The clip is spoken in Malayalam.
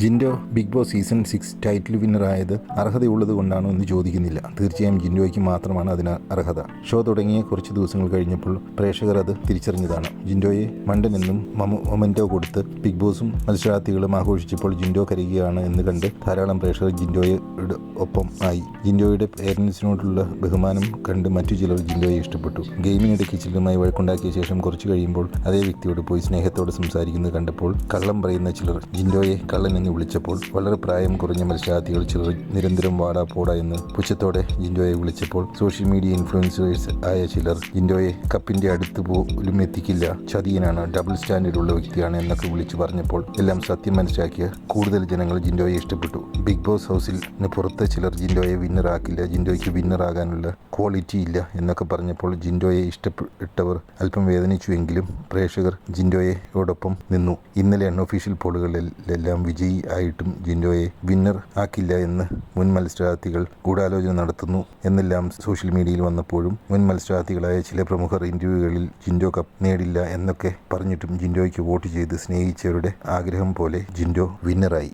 Jinto Bigg Boss season six title വിന്നറായത് അർഹതയുള്ളത് കൊണ്ടാണോ എന്ന് ചോദിക്കുന്നില്ല. തീർച്ചയായും ജിൻഡോയ്ക്ക് മാത്രമാണ് അതിന് അർഹത. ഷോ തുടങ്ങിയ കുറച്ച് ദിവസങ്ങൾ കഴിഞ്ഞപ്പോൾ പ്രേക്ഷകർ അത് തിരിച്ചറിഞ്ഞതാണ്. ജിൻഡോയെ മണ്ടനെന്നും മൊമെന്റോ കൊടുത്ത് ബിഗ് ബോസും മത്സരാർത്ഥികളും ആഘോഷിച്ചപ്പോൾ ജിൻഡോ കരയുകയാണ് എന്ന് കണ്ട് ധാരാളം പ്രേക്ഷകർ ജിൻഡോയുടെ ഒപ്പം ആയി. ജിൻഡോയുടെ പേരൻസിനോടുള്ള ബഹുമാനം കണ്ട് മറ്റു ചിലർ ജിൻഡോയെ ഇഷ്ടപ്പെട്ടു. ഗെയിമിനിടയ്ക്ക് ചിലരുമായി വഴക്കുണ്ടാക്കിയ ശേഷം കുറച്ച് കഴിയുമ്പോൾ അതേ വ്യക്തിയോട് പോയി സ്നേഹത്തോടെ സംസാരിക്കുന്നത് കണ്ടപ്പോൾ കള്ളം പറയുന്ന ചിലർ ജിൻഡോയെ കള്ളൻ എന്ന് വിളിച്ചപ്പോൾ വളരെ പ്രായം കുറഞ്ഞ മത്സരാർത്ഥികൾ ചിലർ നിരന്തരം വാടാ പോടാ എന്ന് പുച്ഛത്തോടെ ജിൻഡോയെ വിളിച്ചപ്പോൾ സോഷ്യൽ മീഡിയ ഇൻഫ്ലുവൻസേഴ്സ് ആയ ചിലർ ജിൻഡോയെ കപ്പിന്റെ അടുത്ത് പോലും എത്തിക്കില്ല ചതിയനാണ് ഡബിൾ സ്റ്റാൻഡേർഡ് ഉള്ള വ്യക്തിയാണ് എന്നൊക്കെ വിളിച്ചു പറഞ്ഞപ്പോൾ എല്ലാം സത്യം മനസ്സിലാക്കിയ കൂടുതൽ ജനങ്ങൾ ജിൻഡോയെ ഇഷ്ടപ്പെട്ടു. ബിഗ് ബോസ് ഹൗസിൽ പുറത്ത് ചിലർ ജിൻഡോയെ വിന്നറാക്കില്ല ജിൻഡോയ്ക്ക് വിന്നറാകാനുള്ള ക്വാളിറ്റി ഇല്ല എന്നൊക്കെ പറഞ്ഞപ്പോൾ ജിൻഡോയെ ഇഷ്ടപ്പെട്ടവർ അല്പം വേദനിച്ചുവെങ്കിലും പ്രേക്ഷകർ ജിൻഡോയോടൊപ്പം നിന്നു. ഇന്നലെ അൺഒഫീഷ്യൽ പോളുകളിലെല്ലാം വിജയി ആയിട്ടും ജിൻഡോയെ വിന്നർ ആക്കില്ല എന്ന് മുൻ മത്സരാർത്ഥികൾ ഗൂഢാലോചന നടത്തുന്നു എന്നെല്ലാം സോഷ്യൽ മീഡിയയിൽ വന്നപ്പോഴും മുൻ മത്സരാർത്ഥികളായ ചില പ്രമുഖർ ഇന്റർവ്യൂകളിൽ ജിൻഡോ കപ്പ് നേടില്ല എന്നൊക്കെ പറഞ്ഞിട്ടും ജിൻഡോയ്ക്ക് വോട്ട് ചെയ്ത് സ്നേഹിച്ചവരുടെ ആഗ്രഹം പോലെ ജിൻഡോ വിന്നറായി.